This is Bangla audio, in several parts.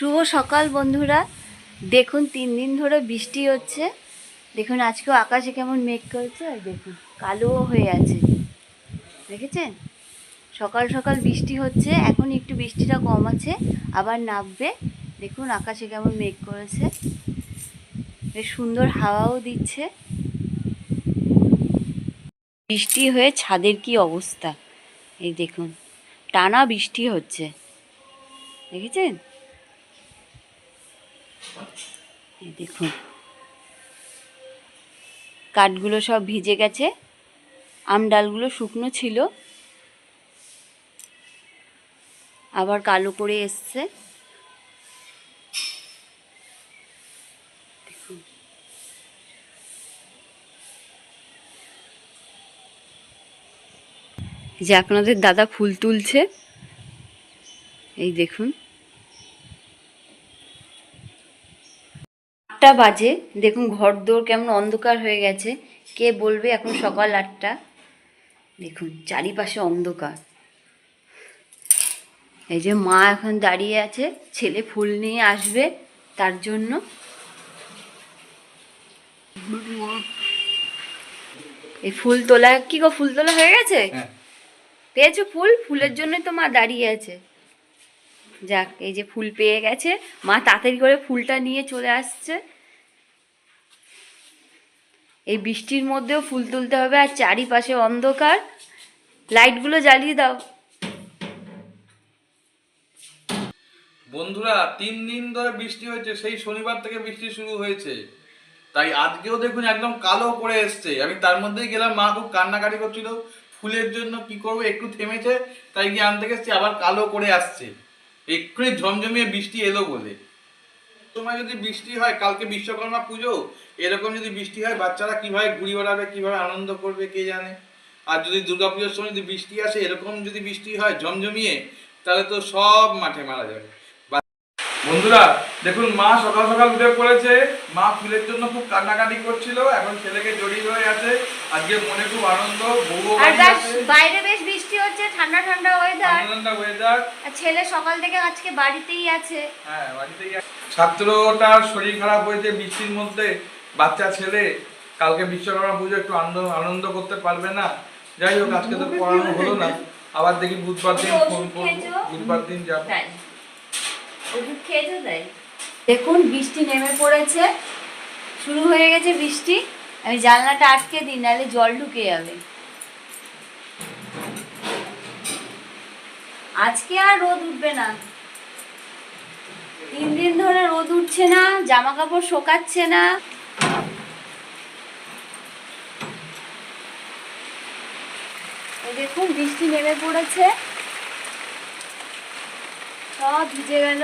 শুভ সকাল, বন্ধুরা। দেখুন, তিন দিন ধরে বৃষ্টি হচ্ছে। দেখুন, আজকেও আকাশে কেমন মেঘ করেছে, আর দেখুন, কালোও হয়ে আছে। দেখেছেন? সকাল সকাল বৃষ্টি হচ্ছে, এখন একটু বৃষ্টিটা কম আছে, আবার নামবে। দেখুন, আকাশে কেমন মেঘ করেছে। বেশ সুন্দর হাওয়াও দিচ্ছে। বৃষ্টি হয়ে ছাদের কি অবস্থা? এই দেখুন, টানা বৃষ্টি হচ্ছে। দেখেছেন? দেখুন। কাঠগুলো সব ভিজে গেছে। আম ডালগুলো শুকনো ছিল। আবার কালো করে এসছে। যে আপনাদের দাদা ফুল তুলছে। এই দেখুন। আটটা বাজে। দেখুন ঘর দোর কেমন অন্ধকার হয়ে গেছে। কে বলবে এখন সকাল আটটা? দেখুন চারিপাশে অন্ধকার। এই যে মা এখন দাঁড়িয়ে আছে ছেলে ফুল নিয়ে আসবে তার জন্য। এই ফুল তোলা কি গো ফুল তোলা হয়ে গেছে? হ্যাঁ। পেয়েছ ফুল? ফুলের জন্যই তো মা দাঁড়িয়ে আছে। যাক, এই যে ফুল পেয়ে গেছে। মা তাড়াতাড়ি করে ফুলটা নিয়ে চলে আসছে। এই বৃষ্টির মধ্যেও ফুল তুলতে হবে আর চারিপাশে অন্ধকার। লাইটগুলো জ্বালিয়ে দাও। বন্ধুরা, তিন দিন ধরে বৃষ্টি হয়েছে, সেই শনিবার থেকে বৃষ্টি শুরু হয়েছে। তাই আজকেও দেখুন একদম কালো করে এসছে। আমি তার মধ্যেই গেলাম, মা খুব কান্নাকাটি করছিল। ফুলের জন্য কি করব, একটু থেমেছে, তাই গিয়ে আনতে গেছি, আবার কালো করে আসছে। এক্ষুনি ঝমঝমিয়ে বৃষ্টি এলো বলে। তোমার যদি বৃষ্টি হয়, কালকে বিশ্বকর্মা পুজো, এরকম যদি বৃষ্টি হয়, বাচ্চারা কীভাবে ঘুরি বেড়াবে কীভাবে আনন্দ করবে, কে জানে? আর যদি দুর্গাপুজোর সময় যদি বৃষ্টি আসে, এরকম যদি বৃষ্টি হয়, ঝমঝমিয়ে, তাহলে তো সব মাঠে মারা যাবে। বন্ধুরা দেখুন মা সকাল সকাল উঠে পড়েছে। মা ফুলের জন্য খুব কান্নাকাটি করছিল এখন ছেলেকে জড়িয়ে ধরে আছে। আজকে মনে খুব আনন্দ বউ বাইরে বেশ বৃষ্টি হচ্ছে ঠান্ডা ঠান্ডা ওয়েদার ঠান্ডা ওয়েদার আর ছেলে সকাল থেকে আজকে বাড়িতেই আছে। হ্যাঁ বাড়িতেই আছে। ছাত্রটার শরীর খারাপ হয়েছে বৃষ্টির মধ্যে। বাচ্চা ছেলে কালকে বিশ্বকর্মা পুজো একটু আনন্দ আনন্দ করতে পারবে না। যাই হোক আজকে তো পড়ানো হলো না। আবার দেখি বুধবার দিন ফোন করব। বুধবার দিন যাব। তাই দেখুন, বৃষ্টি নেমে পড়েছে। শুরু হয়ে গেছে বৃষ্টি। আমি জানলাটা আটকে দিই, নাহলে জল ঢুকে যাবে। আজকে আর রোদ উঠবে না। তিন দিন ধরে রোদ উঠছে না জামা কাপড় শোকাচ্ছে না। দেখুন, বৃষ্টি নেমে পড়েছে। সব ভিজে গেল।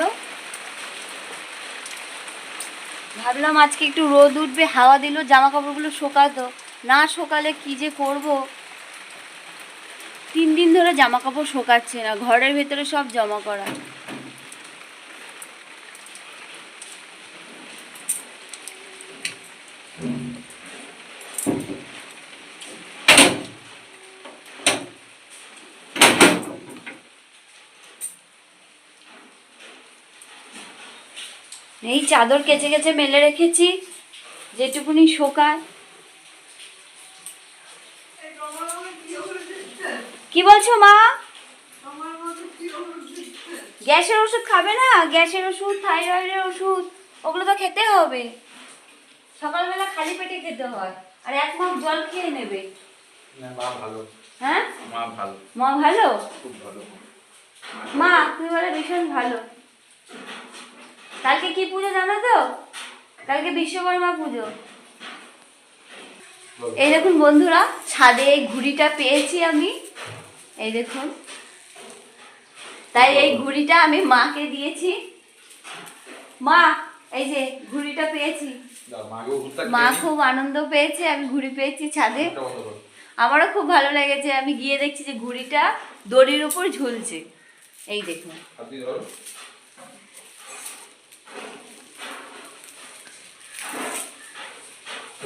ভাবলাম আজকে একটু রোদ উঠবে, হাওয়া দিল জামা কাপড়গুলো শোকাতো। না শোকালে কি যে করব? তিন দিন ধরে জামা কাপড় শোকাচ্ছে না, ঘরের ভেতরে সব জমা করা। এই চাদর কেচে কেচে মেলে রেখেছি। যেটুকুনি শোকায়। কি বলছো মা? গ্যাসের ওষুধ খাবে না? গ্যাসের ওষুধ থাইরয়েডের ওষুধ ওগুলো তো খেতে হবে। সকালবেলা খালি পেটে খেতে হয়। আর এক মাস জল খেয়ে নেবে। মা ভালো। হ্যাঁ? মা ভালো। মা ভালো? খুব ভালো। মা তুমি বলে ভীষণ ভালো। কালকে কি পুজো জানো তো? কালকে বিশ্বকর্মা পুজো। এই দেখুন বন্ধুরা ছাদে এই ঘুড়িটা পেয়েছি আমি। এই দেখুন। তাই এই ঘুড়িটা আমি মাকে দিয়েছি। মা এই যে ঘুড়িটা পেয়েছি। মা খুব আনন্দ পেয়েছে আমি ঘুড়ি পেয়েছি ছাদে। আমারও খুব ভালো লেগেছে আমি গিয়ে দেখছি যে ঘুড়িটা দড়ির উপর ঝুলছে। এই দেখুন হাত দিয়ে ধরো।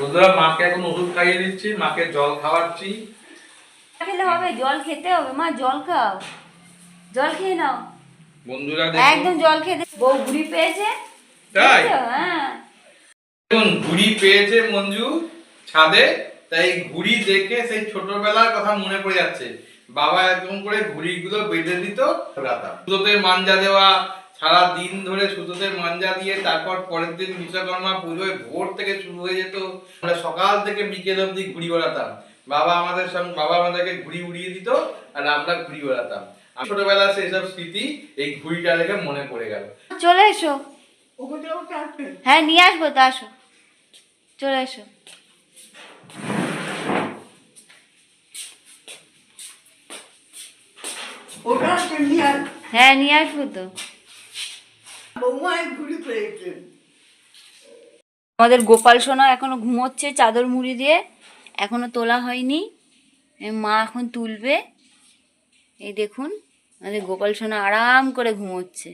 বন্ধুরা মাকে এখন ওষুধ খাইয়ে দিচ্ছি মাকে জল খাওয়াচ্ছি। খেলে হবে জল খেতে হবে। মা জল খাও। জল খেয়ে নাও। বন্ধুরা একদম জল খেয়ে দে- বউ ঘুড়ি পেয়েছে? তাই? দেখেছ? হ্যাঁ। ঘুড়ি পেয়েছে মঞ্জু ছাদে তাই ঘুড়ি দেখে সেই ছোটবেলার কথা মনে পড়ে যাচ্ছে। বাবা একদম করে ঘুড়িগুলো বেঁধে দিত রাতা মাঞ্জা দেওয়া সারা দিন ধরে সুতোতে মাঞ্জা দিয়ে তারপর পরের দিন বিশ্বকর্মা পুজোয় ভোর থেকে শুরু হয়ে যেত। আমরা সকাল থেকে বিকেল অবধি ঘুড়ি ওড়াতাম বাবা আমাদের সঙ্গে বাবা আমাদেরকে ঘুড়ি উড়িয়ে দিত আর আমরা ঘুড়ি ওড়াতাম আর ছোটবেলার সেই সব স্মৃতি এই ঘুড়িটা দেখে মনে পড়ে গেল। চলে এসো। হ্যাঁ নিয়ে আসব তো আসো। চলে এসো। হ্যাঁ নিয়ে আসব তো। ঘুরে পেয়েছেন আমাদের গোপাল সোনা এখনও ঘুমোচ্ছে চাদর মুড়ি দিয়ে। এখনও তোলা হয়নি। মা এখন তুলবে। এই দেখুন, আমাদের গোপাল সোনা আরাম করে ঘুমোচ্ছে।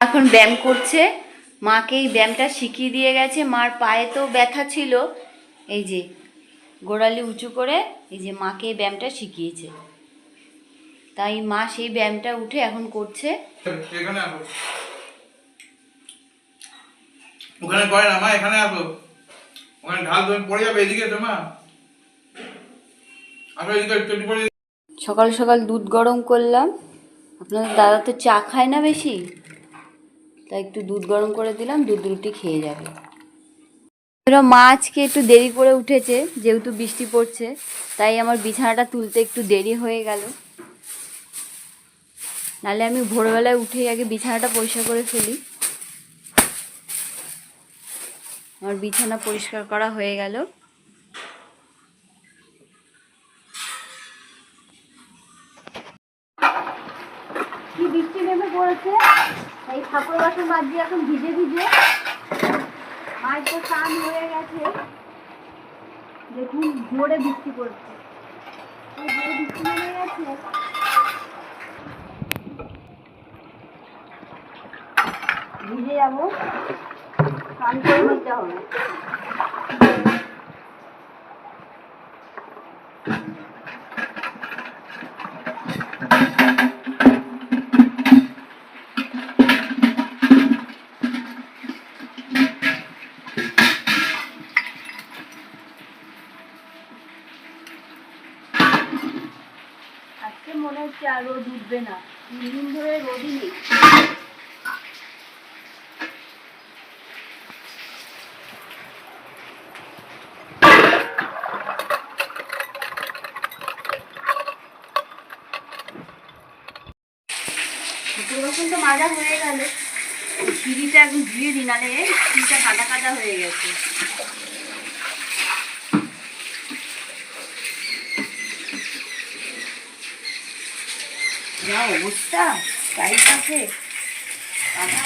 এখন ব্যায়াম করছে। মাকে এই ব্যায়ামটা শিখিয়ে দিয়ে গেছে। মার পায়ে তো ব্যথা ছিল। এই যে, গোড়ালি উঁচু করে এই যে মাকে এই ব্যায়ামটা শিখিয়েছে। তাই মা সেই ব্যায়ামটা উঠে এখন করছে। এখানে আসো। ওখানে করে না মা এখানে আসো। ওখানে ঢাল তুমি পড়ে যাবে এদিকে তো মা। আসো এদিকে একটু একটু পড়ে সকাল সকাল দুধ গরম করলাম। আপনাদের দাদা তো চা খায় না বেশি। তাই একটু দুধ গরম করে দিলাম দুধ রুটি খেয়ে যাবে। এরা মা আজকে একটু দেরি করে উঠেছে যেহেতু বৃষ্টি পড়ছে তাই আমার বিছানাটা তুলতে একটু দেরি হয়ে গেল। নাহলে আমি ভোরবেলায় উঠেই আগে বিছানাটা পরিষ্কার করে ফেলি। আমার বিছানা পরিষ্কার করা হয়ে গেল। কি বৃষ্টি নেমে পড়েছে? এই ঠাকুর বাসন বাদ দিয়ে এখন ভিজে ভিজে। মায়ের তো স্নান হয়ে গেছে। দেখুন জোরে বৃষ্টি পড়ছে। জোরে বৃষ্টি নেমে গেছে। ভিজে যাব। স্নান করে নিতে হবে। আজকে মনে হচ্ছে আর রোদ উঠবে না। তিন দিন ধরে রোদই নেই ঠাকুর বাসন তো মাজা হয়ে গেল সিঁড়িটা একদম ধুয়ে দিই নালে সিঁড়িটা কাদা কাদা হয়ে গেছে। যা অবস্থা চারিপাশে কাদা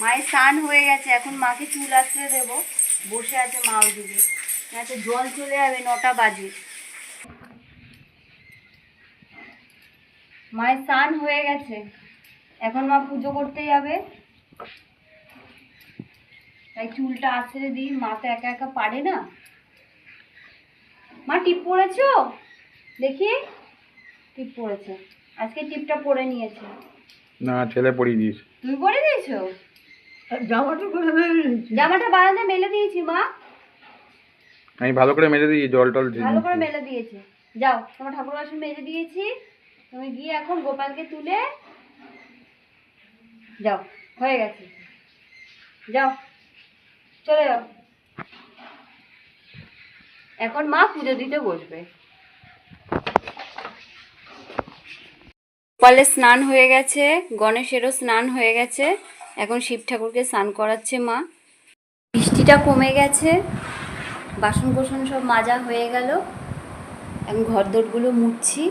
মায়ের স্নান হয়ে গেছে, এখন মাকে চুল আছড়ে দেবো। বসে আছে মা ওদিকে। জল চলে যাবে নটা বাজে। মায়ের স্নান হয়ে গেছে। এখন মা পুজো করতে যাবে। তাই চুলটা আছড়ে দিই মা তো একা একা পারে না। মা টিপ পরেছো দেখি। টিপ পরেছে আজকে টিপটা পরে নিয়েছে। না ছেলে পড়িয়ে দিস তুমি পরে দিয়েছ? জামাটা জামাটা বারান্দায় মেলে দিয়েছি মা। আমি ভালো করে মেরে দিই জল টল ভালো করে মেলে দিয়েছে। যাও তোমার ঠাকুর বাসন মেজে দিয়েছি। তুমি গিয়ে এখন গোপালকে তুলে যাও, হয়ে গেছে। যাও, চলে যাও। এখন মা পুজো দিতে বসবে। গোপালের স্নান হয়ে গেছে, গণেশেরও স্নান হয়ে গেছে। এখন শিব ঠাকুরকে স্নান করাচ্ছে মা। বৃষ্টিটা কমে গেছে বাসন কোসন সব মাজা হয়ে গেল। এখন ঘর দোরগুলো মুছছি।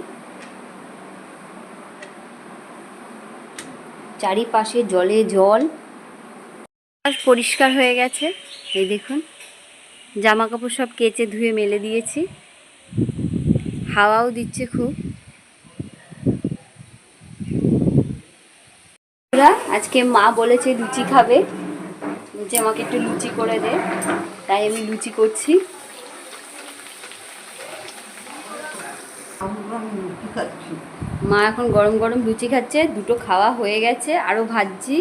চারিপাশে জলে জল। পরিষ্কার হয়ে গেছে। এই দেখুন জামা কাপড় সব কেচে ধুয়ে মেলে দিয়েছি। হাওয়াও দিচ্ছে খুব। আজকে মা বলেছে লুচি খাবে। যে আমাকে একটু লুচি করে দে। তাই আমি লুচি করছি। খাচ্ছি। মা এখন গরম গরম লুচি খাচ্ছে, দুটো খাওয়া হয়ে গেছে আরও ভাজছি।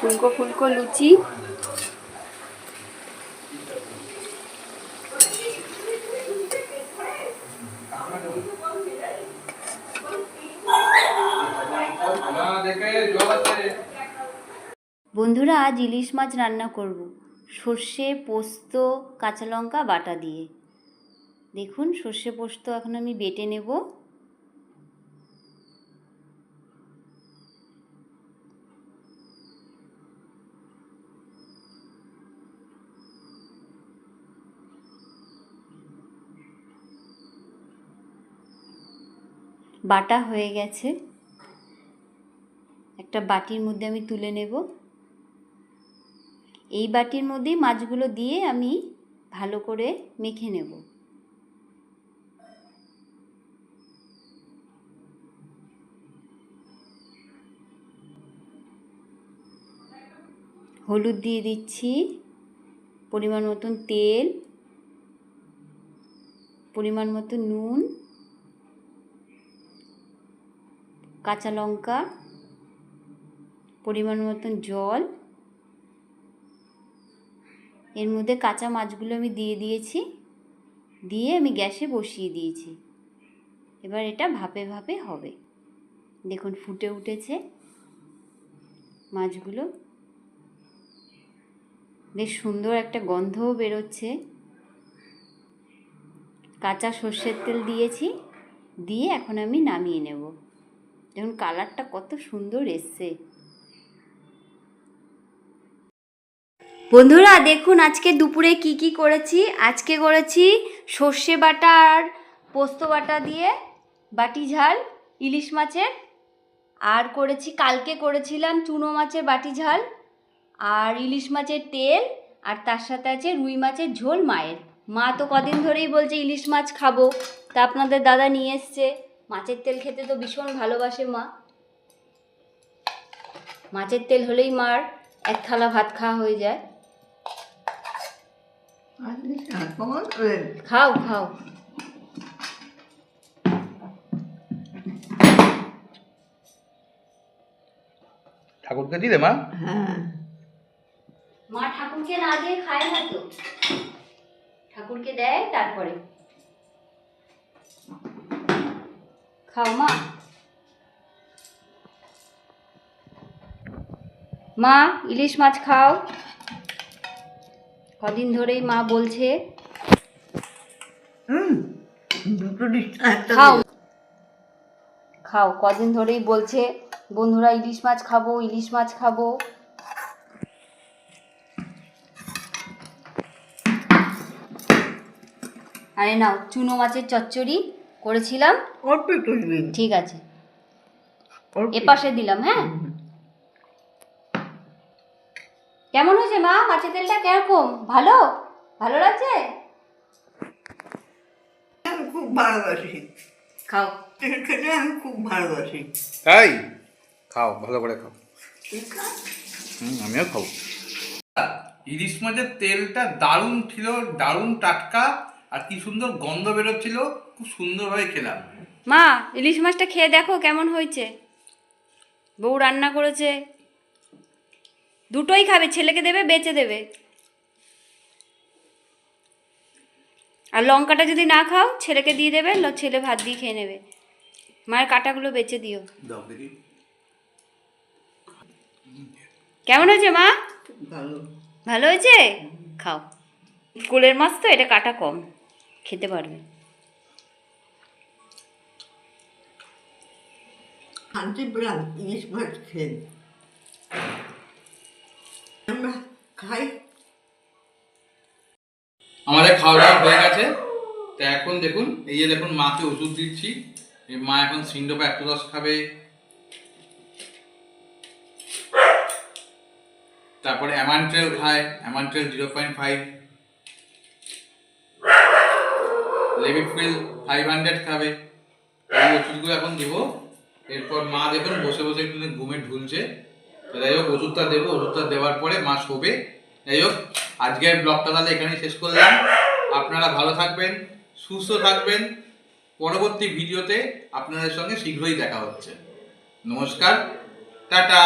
ফুলকো ফুলকো লুচি। বন্ধুরা, আজ ইলিশ মাছ রান্না করব। সর্ষে, পোস্ত, কাঁচা লঙ্কা, বাটা দিয়ে। দেখুন, সর্ষে পোস্ত এখন আমি বেটে নেব। বাটা হয়ে গেছে। একটা বাটির মধ্যে আমি তুলে নেব। এই বাটির মধ্যেই মাছগুলো দিয়ে আমি ভালো করে মেখে নেব। হলুদ দিয়ে দিচ্ছি, পরিমাণ মতন তেল, পরিমাণ মতো নুন, কাঁচা লঙ্কা, পরিমাণ মতন জল। এর মধ্যে কাঁচা মাছগুলো আমি দিয়ে দিয়েছি, দিয়ে আমি গ্যাসে বসিয়ে দিয়েছি। এবার এটা ভাপে ভাপে হবে। দেখুন ফুটে উঠেছে মাছগুলো। বেশ সুন্দর একটা গন্ধও বেরোচ্ছে। কাঁচা সর্ষের তেল দিয়েছি, দিয়ে এখন আমি নামিয়ে নেব। দেখুন, কালারটা কত সুন্দর এসছে। বন্ধুরা, দেখুন, আজকে দুপুরে কি কি করেছি? আজকে করেছি সর্ষে বাটা আর পোস্ত বাটা দিয়ে বাটি ঝাল, ইলিশ মাছের। আর করেছি, কালকে করেছিলাম চুনো মাছের বাটি ঝাল। আর ইলিশ মাছের তেল আর তার সাথে আছে রুই মাছের ঝোল মায়ের। মা তো কদিন ধরেই বলছে ইলিশ মাছ খাব। তা আপনাদের দাদা নিয়ে এসছে। মাছের তেল খেতে তো ভীষণ ভালোবাসে মা। মাছের তেল হলেই মার এক থালা ভাত খাওয়া হয়ে যায়। খাও খাও। ঠাকুরকে দিলে মা? হ্যাঁ। মা ঠাকুরকে না দিয়ে খায় না তো। ঠাকুরকে দেয় তারপরে। খাও মা। মা ইলিশ মাছ খাও। কদিন ধরেই মা বলছে খাও। খাও কদিন ধরেই বলছে বন্ধুরা ইলিশ মাছ খাব ইলিশ মাছ খাব। আরে নাও চুনো মাছের চচ্চড়ি করেছিলাম। ঠিক আছে। অল্প এ দিলাম হ্যাঁ? কেমন হয়েছে মা? মাছের তেলটা কীরকম? ভালো? ভালো লাগছে? আমি খুব ভালোবাসি। খাও। খেতে আমি খুব ভালোবাসি। তাই খাও ভালো করে খাও। ঠিক হুম আমিও খাব। ইলিশ মাছের তেলটা দারুণ ছিল দারুণ টাটকা। আর কি সুন্দর গন্ধ বেরোচ্ছিল খুব সুন্দরভাবে খেলাম। মা ইলিশ মাছটা খেয়ে দেখো কেমন হয়েছে। বউ রান্না করেছে। দুটোই খাবে ছেলেকে দেবে বেচে দেবে। আর লঙ্কাটা যদি না খাও ছেলেকে দিয়ে দেবে ছেলে ভাত দিয়ে খেয়ে নেবে। মায়ের কাটাগুলো বেচে দিও। কেমন হয়েছে মা? ভালো। ভালো হয়েছে? খাও। কোলের মাছ তো এটা কাটা কম। খেতে পারবে। ইলিশ মাছ খেয়ে আমরা খাই। আমাদের খাওয়া দাওয়া হয়ে গেছে। তা এখন দেখুন এই যে দেখুন মাকে ওষুধ দিচ্ছি। মা এখন সিন্ডোপা একশো দশ খাবে। তারপরে অ্যামান্ট্রেল খায় অ্যামান্ট্রেল জিরো পয়েন্ট ফাইভ। লেবিফিল ফাইভ হান্ড্রেড খাবে। এই ওষুধগুলো এখন দিব। এরপর মা দেখুন বসে বসে একটু ঘুমে ঢুলছে। যাই হোক, ওষুধটা দেবো। ওষুধটা দেওয়ার পরে মা শোবে। যাই হোক, আজকের ব্লগটা তাহলে এখানেই শেষ করলাম। আপনারা ভালো থাকবেন, সুস্থ থাকবেন। পরবর্তী ভিডিওতে আপনাদের সঙ্গে শীঘ্রই দেখা হচ্ছে। নমস্কার, টাটা।